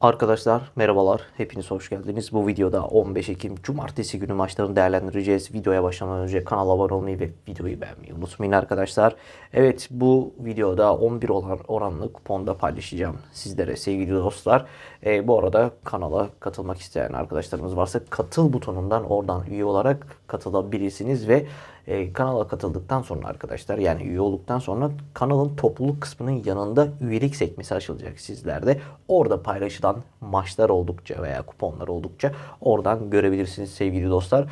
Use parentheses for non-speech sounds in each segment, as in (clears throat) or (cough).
Arkadaşlar merhabalar. Hepiniz hoş geldiniz. Bu videoda 15 Ekim Cumartesi günü maçlarını değerlendireceğiz. Videoya başlamadan önce kanala abone olmayı ve videoyu beğenmeyi unutmayın arkadaşlar. Evet bu videoda 11 olan oranlı kuponda paylaşacağım sizlere sevgili dostlar. Ee, bu arada kanala katılmak isteyen arkadaşlarımız varsa katıl butonundan oradan üye olarak katılabilirsiniz ve e, kanala katıldıktan sonra arkadaşlar yani üye olduktan sonra kanalın topluluk kısmının yanında üyelik sekmesi açılacak sizlerde. Orada paylaşılan maçlar oldukça veya kuponlar oldukça oradan görebilirsiniz sevgili dostlar.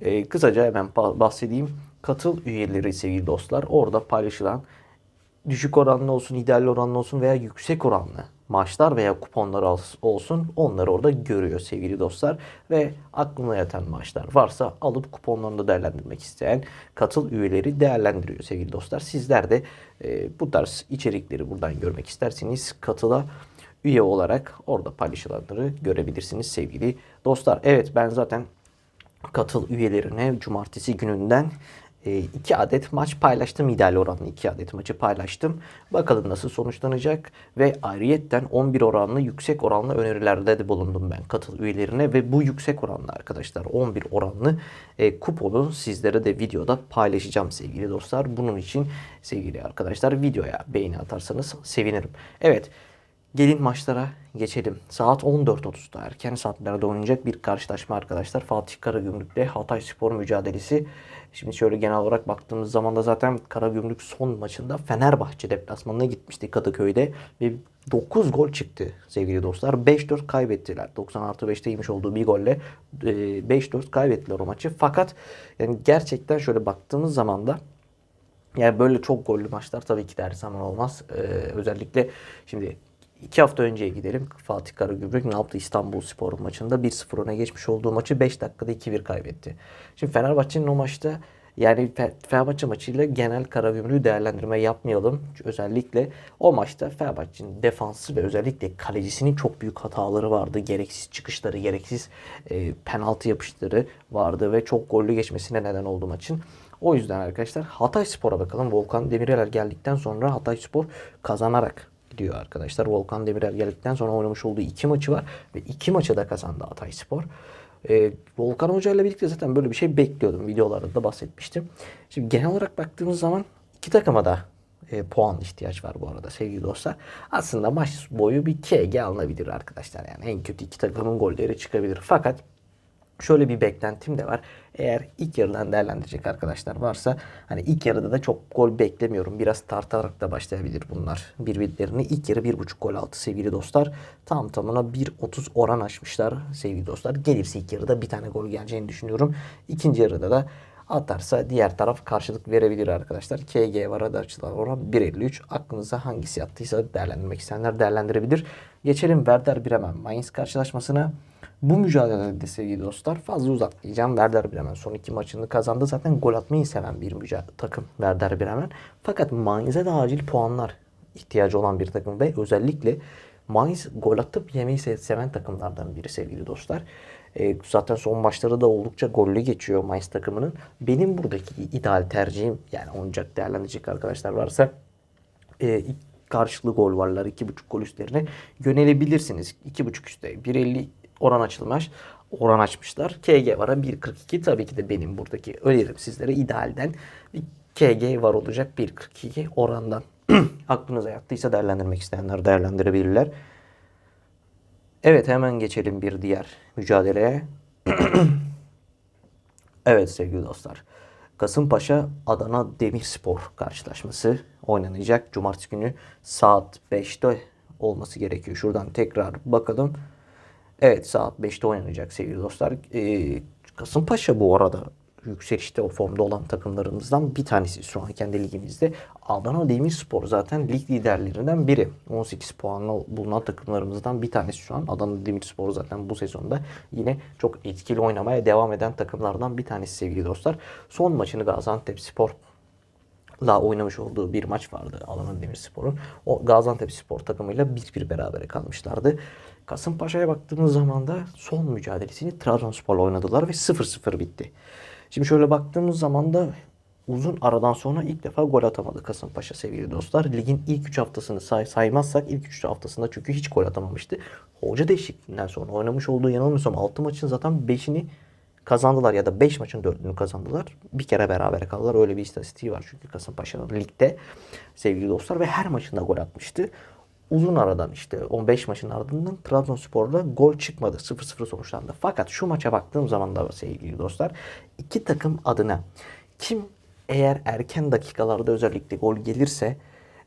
E, kısaca hemen ba- bahsedeyim. Katıl üyeleri sevgili dostlar orada paylaşılan düşük oranlı olsun, ideal oranlı olsun veya yüksek oranlı maçlar veya kuponlar olsun onları orada görüyor sevgili dostlar. Ve aklına yatan maçlar varsa alıp kuponlarını değerlendirmek isteyen katıl üyeleri değerlendiriyor sevgili dostlar. Sizler de e, bu tarz içerikleri buradan görmek isterseniz katıla üye olarak orada paylaşılanları görebilirsiniz sevgili dostlar. Evet ben zaten katıl üyelerine cumartesi gününden e, iki adet maç paylaştım. ideal oranlı iki adet maçı paylaştım. Bakalım nasıl sonuçlanacak ve ayrıyetten 11 oranlı yüksek oranlı önerilerde de bulundum ben katıl üyelerine ve bu yüksek oranlı arkadaşlar 11 oranlı e, kuponu sizlere de videoda paylaşacağım sevgili dostlar. Bunun için sevgili arkadaşlar videoya beğeni atarsanız sevinirim. Evet Gelin maçlara geçelim. Saat 14.30'da erken saatlerde oynayacak bir karşılaşma arkadaşlar. Fatih Karagümrük'le Hatay Spor mücadelesi. Şimdi şöyle genel olarak baktığımız zaman da zaten Karagümrük son maçında Fenerbahçe deplasmanına gitmişti Kadıköy'de. Ve 9 gol çıktı sevgili dostlar. 5-4 kaybettiler. 90 artı 5'te yemiş olduğu bir golle e, 5-4 kaybettiler o maçı. Fakat yani gerçekten şöyle baktığımız zaman da yani böyle çok gollü maçlar tabii ki de her zaman olmaz. Ee, özellikle şimdi iki hafta önceye gidelim. Fatih Karagümrük ne yaptı İstanbul Spor maçında 1-0 öne geçmiş olduğu maçı 5 dakikada 2-1 kaybetti. Şimdi Fenerbahçe'nin o maçta yani Fe- Fenerbahçe maçıyla genel Karagümrük'ü değerlendirme yapmayalım. Çünkü özellikle o maçta Fenerbahçe'nin defansı ve özellikle kalecisinin çok büyük hataları vardı. Gereksiz çıkışları, gereksiz e, penaltı yapışları vardı ve çok gollü geçmesine neden oldu maçın. O yüzden arkadaşlar Hatay Spor'a bakalım. Volkan Demirel geldikten sonra Hatay Spor kazanarak gidiyor arkadaşlar. Volkan Demirel geldikten sonra oynamış olduğu iki maçı var ve iki maçı da kazandı Hatay Spor. Ee, Volkan Hoca ile birlikte zaten böyle bir şey bekliyordum. Videolarda da bahsetmiştim. Şimdi genel olarak baktığımız zaman iki takıma da e, puan ihtiyaç var bu arada sevgili dostlar. Aslında maç boyu bir KG alınabilir arkadaşlar. Yani en kötü iki takımın golleri çıkabilir. Fakat Şöyle bir beklentim de var. Eğer ilk yarıdan değerlendirecek arkadaşlar varsa hani ilk yarıda da çok gol beklemiyorum. Biraz tartarak da başlayabilir bunlar birbirlerini. İlk yarı 1.5 gol altı sevgili dostlar. Tam tamına 1.30 oran açmışlar sevgili dostlar. Gelirse ilk yarıda bir tane gol geleceğini düşünüyorum. İkinci yarıda da atarsa diğer taraf karşılık verebilir arkadaşlar. KG var hadi açılan oran 1.53. Aklınıza hangisi yattıysa değerlendirmek isteyenler değerlendirebilir. Geçelim Werder Bremen Mainz karşılaşmasına. Bu mücadelede sevgili dostlar fazla uzatmayacağım. Werder Bremen son iki maçını kazandı. Zaten gol atmayı seven bir takım Werder Bremen. Fakat Mainz'e de acil puanlar ihtiyacı olan bir takım ve özellikle Mainz gol atıp yemeyi se- seven takımlardan biri sevgili dostlar. E, zaten son maçları da oldukça gollü geçiyor Mainz takımının. Benim buradaki ideal tercihim yani oynayacak değerlendirecek arkadaşlar varsa e, karşılıklı gol varlar 2.5 gol üstlerine yönelebilirsiniz. 2.5 üstte 1.50 oran açılmış. Oran açmışlar. KG vara 1.42 tabii ki de benim buradaki önerim sizlere idealden bir KG var olacak 1.42 orandan. (clears throat) Aklınıza yattıysa değerlendirmek isteyenler değerlendirebilirler. Evet hemen geçelim bir diğer mücadeleye. (clears throat) Evet sevgili dostlar. Kasımpaşa Adana Demirspor karşılaşması oynanacak. Cumartesi günü saat 5'te olması gerekiyor. Şuradan tekrar bakalım. Evet saat 5'te oynanacak sevgili dostlar. Ee, Kasımpaşa bu arada yükselişte o formda olan takımlarımızdan bir tanesi şu an kendi ligimizde. Adana Demirspor zaten lig liderlerinden biri. 18 puanla bulunan takımlarımızdan bir tanesi şu an. Adana Demirspor zaten bu sezonda yine çok etkili oynamaya devam eden takımlardan bir tanesi sevgili dostlar. Son maçını Gaziantep Spor la oynamış olduğu bir maç vardı Adana Demirspor'un. O Gaziantep Spor takımıyla 1-1 berabere kalmışlardı. Kasımpaşa'ya baktığımız zaman da son mücadelesini Trabzonspor'la oynadılar ve 0-0 bitti. Şimdi şöyle baktığımız zaman da uzun aradan sonra ilk defa gol atamadı Kasımpaşa sevgili dostlar. Ligin ilk 3 haftasını say saymazsak ilk 3 haftasında çünkü hiç gol atamamıştı. Hoca değişikliğinden sonra oynamış olduğu yanılmıyorsam 6 maçın zaten 5'ini kazandılar ya da 5 maçın 4'ünü kazandılar. Bir kere beraber kaldılar. Öyle bir istatistiği var çünkü Kasımpaşa'nın ligde sevgili dostlar ve her maçında gol atmıştı. Uzun aradan işte 15 maçın ardından Trabzonspor'da gol çıkmadı. 0-0 sonuçlandı. Fakat şu maça baktığım zaman da sevgili dostlar iki takım adına kim eğer erken dakikalarda özellikle gol gelirse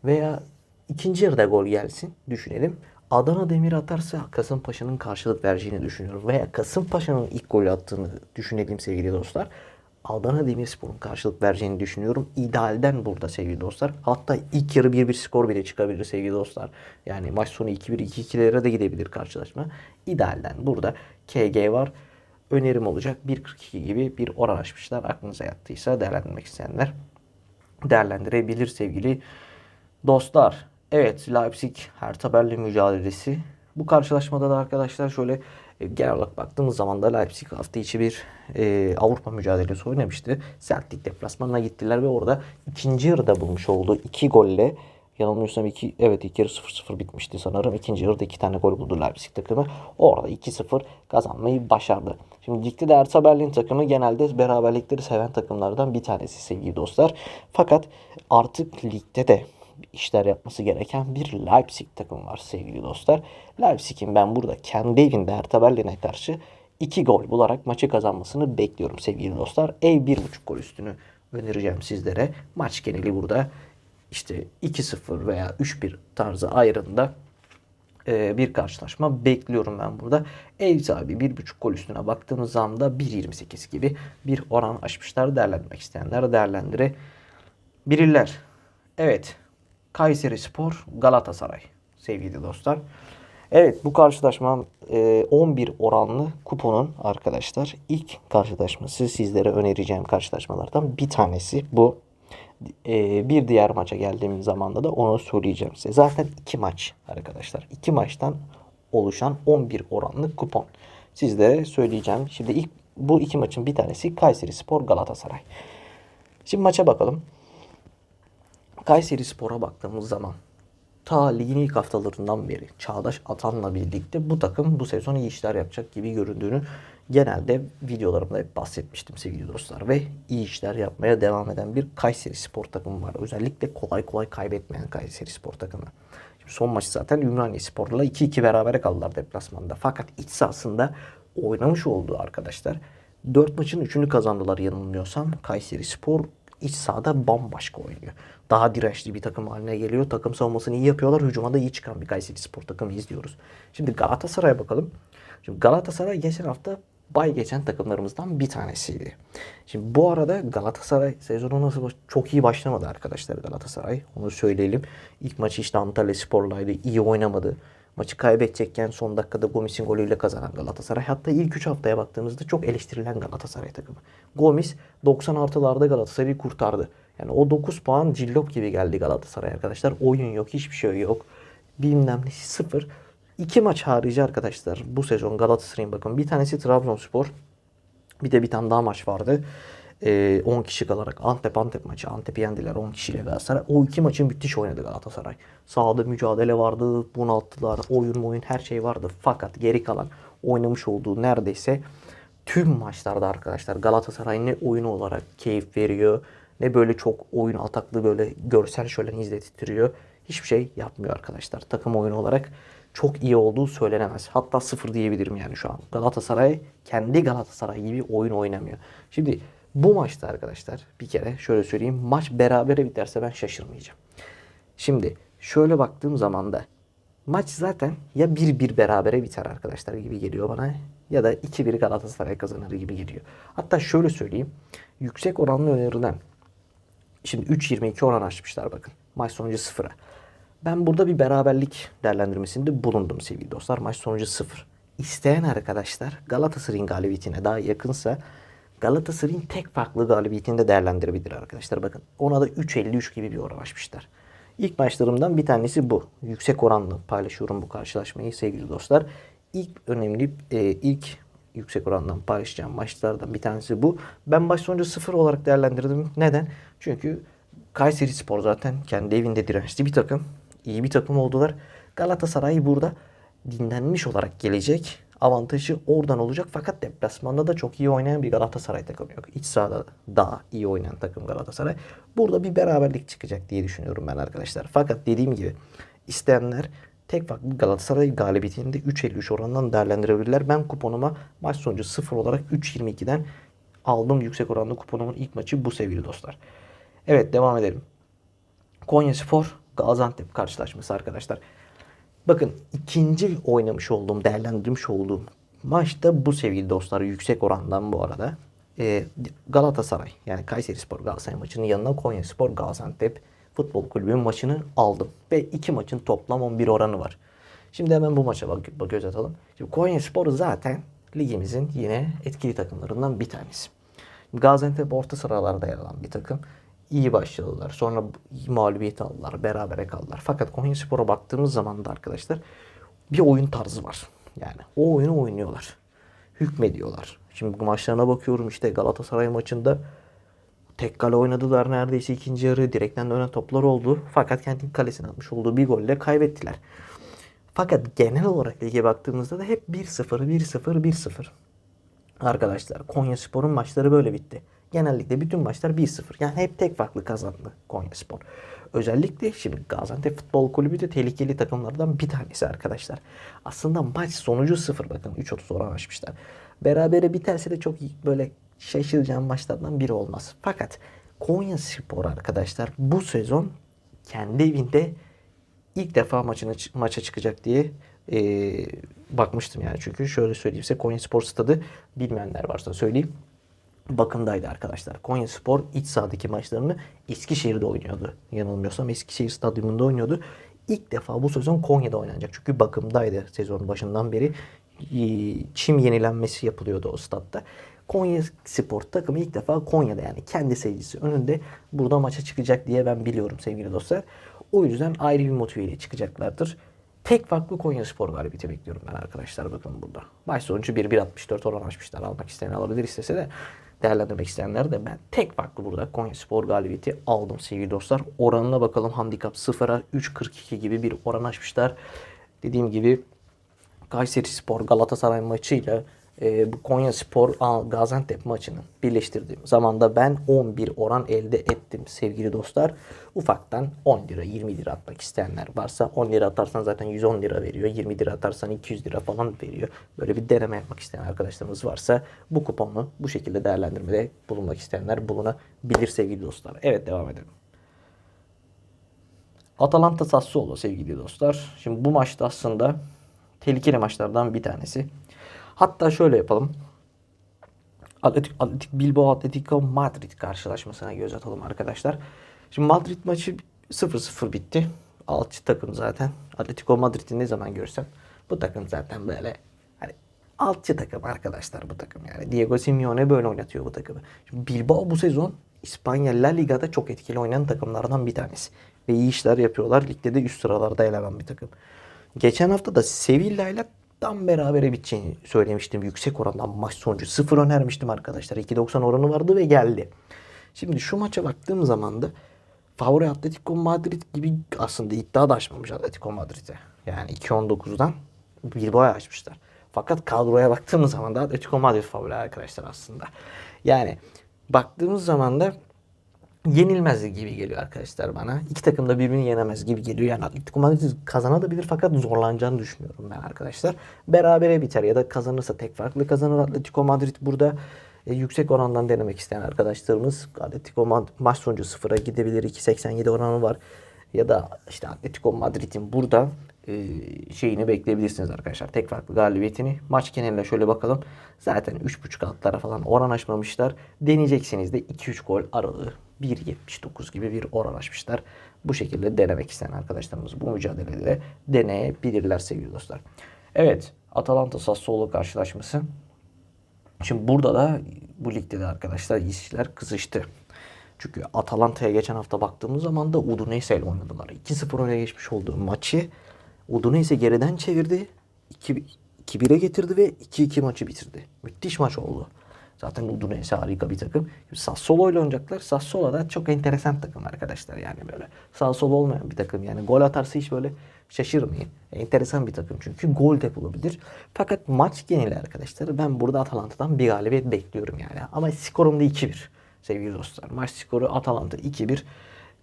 veya ikinci yarıda gol gelsin düşünelim. Adana Demir atarsa Kasımpaşa'nın karşılık vereceğini düşünüyorum. Veya Kasımpaşa'nın ilk golü attığını düşünelim sevgili dostlar. Adana Demirspor'un karşılık vereceğini düşünüyorum. İdealden burada sevgili dostlar. Hatta ilk yarı 1-1 skor bile çıkabilir sevgili dostlar. Yani maç sonu 2-1 2-2'lere de gidebilir karşılaşma. İdealden burada KG var. Önerim olacak 1.42 gibi bir oran açmışlar. Aklınıza yattıysa değerlendirmek isteyenler değerlendirebilir sevgili dostlar. Evet Leipzig Hertha Berlin mücadelesi. Bu karşılaşmada da arkadaşlar şöyle e, genel olarak baktığımız zaman da Leipzig hafta içi bir e, Avrupa mücadelesi oynamıştı. Celtic deplasmanına gittiler ve orada ikinci yarıda bulmuş olduğu iki golle yanılmıyorsam iki, evet ilk yarı 0-0 bitmişti sanırım. İkinci yarıda iki tane gol buldu Leipzig takımı. Orada 2-0 kazanmayı başardı. Şimdi ligde de Hertha Berlin takımı genelde beraberlikleri seven takımlardan bir tanesi sevgili dostlar. Fakat artık ligde de işler yapması gereken bir Leipzig takımı var sevgili dostlar. Leipzig'in ben burada kendi evinde Hertha Berlin'e karşı 2 gol bularak maçı kazanmasını bekliyorum sevgili dostlar. Ev 1.5 gol üstünü önereceğim sizlere. Maç geneli burada işte 2-0 veya 3-1 tarzı ayrında e, bir karşılaşma bekliyorum ben burada. Ev sahibi 1.5 gol üstüne baktığımız zaman da 1.28 gibi bir oran açmışlar. Değerlendirmek isteyenler değerlendirebilirler. Evet. Kayseri Spor Galatasaray sevgili dostlar. Evet bu karşılaşma e, 11 oranlı kuponun arkadaşlar ilk karşılaşması sizlere önereceğim karşılaşmalardan bir tanesi bu. E, bir diğer maça geldiğim zamanda da onu söyleyeceğim size. Zaten iki maç arkadaşlar. iki maçtan oluşan 11 oranlı kupon. Sizlere söyleyeceğim. Şimdi ilk bu iki maçın bir tanesi Kayseri Spor Galatasaray. Şimdi maça bakalım. Kayseri Spor'a baktığımız zaman ta ligin ilk haftalarından beri Çağdaş Atan'la birlikte bu takım bu sezon iyi işler yapacak gibi göründüğünü genelde videolarımda hep bahsetmiştim sevgili dostlar. Ve iyi işler yapmaya devam eden bir Kayseri Spor takımı var. Özellikle kolay kolay kaybetmeyen Kayseri Spor takımı. Şimdi son maçı zaten Ümraniye Spor'la 2-2 berabere kaldılar deplasmanda. Fakat iç sahasında oynamış olduğu arkadaşlar 4 maçın 3'ünü kazandılar yanılmıyorsam. Kayseri Spor iç sahada bambaşka oynuyor. Daha dirençli bir takım haline geliyor. Takım savunmasını iyi yapıyorlar. Hücuma da iyi çıkan bir Kayseri Spor takımı izliyoruz. Şimdi Galatasaray'a bakalım. Şimdi Galatasaray geçen hafta bay geçen takımlarımızdan bir tanesiydi. Şimdi bu arada Galatasaray sezonu nasıl baş- çok iyi başlamadı arkadaşlar Galatasaray. Onu söyleyelim. İlk maçı işte Antalya Spor'laydı. iyi oynamadı. Maçı kaybedecekken son dakikada Gomis'in golüyle kazanan Galatasaray. Hatta ilk 3 haftaya baktığımızda çok eleştirilen Galatasaray takımı. Gomis 90 artılarda Galatasaray'ı kurtardı. Yani o 9 puan cillop gibi geldi Galatasaray arkadaşlar. Oyun yok, hiçbir şey yok. Bilmem ne sıfır. İki maç harici arkadaşlar bu sezon Galatasaray'ın bakın bir tanesi Trabzonspor. Bir de bir tane daha maç vardı. Ee, 10 kişi kalarak Antep Antep maçı. Antep'i yendiler 10 kişiyle Galatasaray. O iki maçın müthiş oynadı Galatasaray. Sahada mücadele vardı, bunalttılar, oyun oyun her şey vardı. Fakat geri kalan oynamış olduğu neredeyse tüm maçlarda arkadaşlar Galatasaray ne oyun olarak keyif veriyor ne böyle çok oyun ataklı böyle görsel şölen izlettiriyor. Hiçbir şey yapmıyor arkadaşlar. Takım oyunu olarak çok iyi olduğu söylenemez. Hatta sıfır diyebilirim yani şu an. Galatasaray kendi Galatasaray gibi oyun oynamıyor. Şimdi bu maçta arkadaşlar bir kere şöyle söyleyeyim. Maç berabere biterse ben şaşırmayacağım. Şimdi şöyle baktığım zaman da maç zaten ya 1-1 berabere biter arkadaşlar gibi geliyor bana ya da 2-1 Galatasaray kazanır gibi geliyor. Hatta şöyle söyleyeyim. Yüksek oranlı önerilen Şimdi 3.22 oran açmışlar bakın. Maç sonucu 0'a. Ben burada bir beraberlik değerlendirmesinde bulundum sevgili dostlar. Maç sonucu 0. İsteyen arkadaşlar Galatasaray'ın galibiyetine daha yakınsa Galatasaray'ın tek farklı galibiyetini de değerlendirebilir arkadaşlar. Bakın ona da 3.53 gibi bir oran açmışlar. İlk maçlarımdan bir tanesi bu. Yüksek oranlı paylaşıyorum bu karşılaşmayı sevgili dostlar. İlk önemli e, ilk yüksek orandan paylaşacağım maçlardan bir tanesi bu. Ben maç sonucu sıfır olarak değerlendirdim. Neden? Çünkü Kayseri Spor zaten kendi evinde dirençli bir takım. iyi bir takım oldular. Galatasaray burada dinlenmiş olarak gelecek. Avantajı oradan olacak. Fakat deplasmanda da çok iyi oynayan bir Galatasaray takımı yok. İç sahada daha iyi oynayan takım Galatasaray. Burada bir beraberlik çıkacak diye düşünüyorum ben arkadaşlar. Fakat dediğim gibi isteyenler tek farklı Galatasaray galibiyetini de 3.53 oranından değerlendirebilirler. Ben kuponuma maç sonucu 0 olarak 3.22'den aldım yüksek oranlı kuponumun ilk maçı bu sevgili dostlar. Evet devam edelim. Konya Spor Gaziantep karşılaşması arkadaşlar. Bakın ikinci oynamış olduğum, değerlendirmiş olduğum maçta bu sevgili dostlar yüksek orandan bu arada. Ee, Galatasaray yani Kayseri Spor Galatasaray maçının yanına Konya Spor Gaziantep Futbol Kulübü'nün maçını aldım. Ve iki maçın toplam 11 oranı var. Şimdi hemen bu maça bak, bak göz atalım. Şimdi Konya Spor zaten ligimizin yine etkili takımlarından bir tanesi. Gaziantep orta sıralarda yer alan bir takım. İyi başladılar. Sonra mağlubiyet aldılar. Berabere kaldılar. Fakat Konya Spor'a baktığımız zaman da arkadaşlar bir oyun tarzı var. Yani o oyunu oynuyorlar. Hükmediyorlar. Şimdi maçlarına bakıyorum işte Galatasaray maçında tek kale oynadılar neredeyse ikinci yarı. Direkten dönen toplar oldu. Fakat kendi kalesine atmış olduğu bir golle kaybettiler. Fakat genel olarak lige baktığımızda da hep 1-0, 1-0, 1-0. Arkadaşlar Konya Spor'un maçları böyle bitti. Genellikle bütün maçlar 1-0. Yani hep tek farklı kazandı Konya Spor. Özellikle şimdi Gaziantep Futbol Kulübü de tehlikeli takımlardan bir tanesi arkadaşlar. Aslında maç sonucu 0 bakın 3-30 oran açmışlar. Berabere biterse de çok böyle şaşıracağım maçlardan biri olmaz. Fakat Konya Spor arkadaşlar bu sezon kendi evinde ilk defa maçına maça çıkacak diye e, bakmıştım yani. Çünkü şöyle söyleyeyim size Konya Spor Stadı bilmeyenler varsa söyleyeyim. Bakımdaydı arkadaşlar. Konya Spor iç sahadaki maçlarını Eskişehir'de oynuyordu. Yanılmıyorsam Eskişehir Stadyumunda oynuyordu. İlk defa bu sezon Konya'da oynanacak. Çünkü bakımdaydı sezonun başından beri. Ee, Çim yenilenmesi yapılıyordu o statta. Konya Spor takımı ilk defa Konya'da yani kendi seyircisi önünde burada maça çıkacak diye ben biliyorum sevgili dostlar. O yüzden ayrı bir motiveyle çıkacaklardır. Tek farklı Konya Spor galibiyeti bekliyorum ben arkadaşlar bakın burada. Baş sonucu 1-1-64 oran açmışlar. Almak isteyen alabilir istese de değerlendirmek isteyenler de ben tek farklı burada Konya Spor galibiyeti aldım sevgili dostlar. Oranına bakalım handikap 0'a 3.42 gibi bir oran açmışlar. Dediğim gibi Kayseri Spor Galatasaray maçıyla e, bu Konya Spor Gaziantep maçını birleştirdiğim zaman da ben 11 oran elde ettim sevgili dostlar. Ufaktan 10 lira 20 lira atmak isteyenler varsa 10 lira atarsan zaten 110 lira veriyor. 20 lira atarsan 200 lira falan veriyor. Böyle bir deneme yapmak isteyen arkadaşlarımız varsa bu kuponu bu şekilde değerlendirmede bulunmak isteyenler bulunabilir sevgili dostlar. Evet devam edelim. Atalanta Sassuolo sevgili dostlar. Şimdi bu maçta aslında tehlikeli maçlardan bir tanesi. Hatta şöyle yapalım. Atletik, Atletik Bilbao Atletico Madrid karşılaşmasına göz atalım arkadaşlar. Şimdi Madrid maçı 0-0 bitti. Alçı takım zaten. Atletico Madrid'i ne zaman görsem bu takım zaten böyle hani alçı takım arkadaşlar bu takım yani. Diego Simeone böyle oynatıyor bu takımı. Şimdi Bilbao bu sezon İspanya La Liga'da çok etkili oynayan takımlardan bir tanesi. Ve iyi işler yapıyorlar. Ligde de üst sıralarda alan bir takım. Geçen hafta da Sevilla ile tam berabere biteceğini söylemiştim. Yüksek orandan maç sonucu 0 önermiştim arkadaşlar. 2.90 oranı vardı ve geldi. Şimdi şu maça baktığım zaman da favori Atletico Madrid gibi aslında iddia da açmamış Atletico Madrid'e. Yani 2.19'dan Bilbao'ya açmışlar. Fakat kadroya baktığımız zaman da Atletico Madrid favori arkadaşlar aslında. Yani baktığımız zaman da yenilmez gibi geliyor arkadaşlar bana. İki takım da birbirini yenemez gibi geliyor. Yani Atletico Madrid kazanabilir fakat zorlanacağını düşünüyorum ben arkadaşlar. Berabere biter ya da kazanırsa tek farklı kazanır Atletico Madrid burada. E, yüksek orandan denemek isteyen arkadaşlarımız Atletico Mad- maç sonucu sıfıra gidebilir. 2.87 oranı var. Ya da işte Atletico Madrid'in burada e, şeyini bekleyebilirsiniz arkadaşlar. Tek farklı galibiyetini. Maç geneline şöyle bakalım. Zaten 3.5 altlara falan oran açmamışlar. Deneyeceksiniz de 2-3 gol aralığı 1.79 gibi bir oran açmışlar. Bu şekilde denemek isteyen arkadaşlarımız bu mücadelede deneyebilirler sevgili dostlar. Evet Atalanta Sassuolo karşılaşması. Şimdi burada da bu ligde de arkadaşlar işler kızıştı. Çünkü Atalanta'ya geçen hafta baktığımız zaman da Udinese ile oynadılar. 2-0 öne geçmiş olduğu maçı Udinese geriden çevirdi. 2 2-1'e getirdi ve 2-2 maçı bitirdi. Müthiş maç oldu. Zaten Udinese harika bir takım. Şimdi Sassuolo ile oynayacaklar. Sassuolo da çok enteresan takım arkadaşlar yani böyle. Sağ sol olmayan bir takım yani. Gol atarsa hiç böyle şaşırmayın. Enteresan bir takım çünkü gol de bulabilir. Fakat maç geneli arkadaşlar ben burada Atalanta'dan bir galibiyet bekliyorum yani. Ama skorum da 2-1 sevgili dostlar. Maç skoru Atalanta 2-1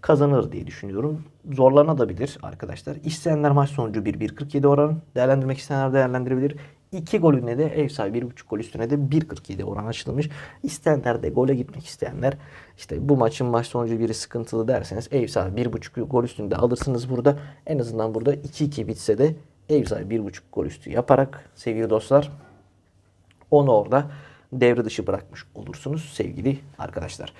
kazanır diye düşünüyorum. Zorlanabilir arkadaşlar. İsteyenler maç sonucu 1-1.47 oran. Değerlendirmek isteyenler değerlendirebilir. 2 golüne de ev sahibi 1.5 gol üstüne de 1.47 oran açılmış. İsteyenler de gole gitmek isteyenler işte bu maçın maç sonucu biri sıkıntılı derseniz ev sahibi 1.5 gol üstünde alırsınız burada. En azından burada 2-2 bitse de ev sahibi 1.5 gol üstü yaparak sevgili dostlar onu orada devre dışı bırakmış olursunuz sevgili arkadaşlar.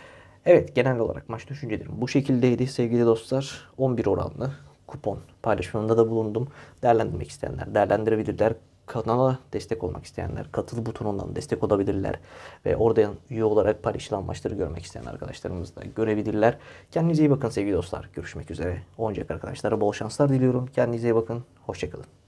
Evet genel olarak maç düşüncelerim bu şekildeydi sevgili dostlar. 11 oranlı kupon paylaşımında da bulundum. Değerlendirmek isteyenler değerlendirebilirler. Kanala destek olmak isteyenler katıl butonundan destek olabilirler. Ve oradan üye olarak paylaşılan maçları görmek isteyen arkadaşlarımız da görebilirler. Kendinize iyi bakın sevgili dostlar. Görüşmek üzere. Oynayacak arkadaşlara bol şanslar diliyorum. Kendinize iyi bakın. Hoşçakalın.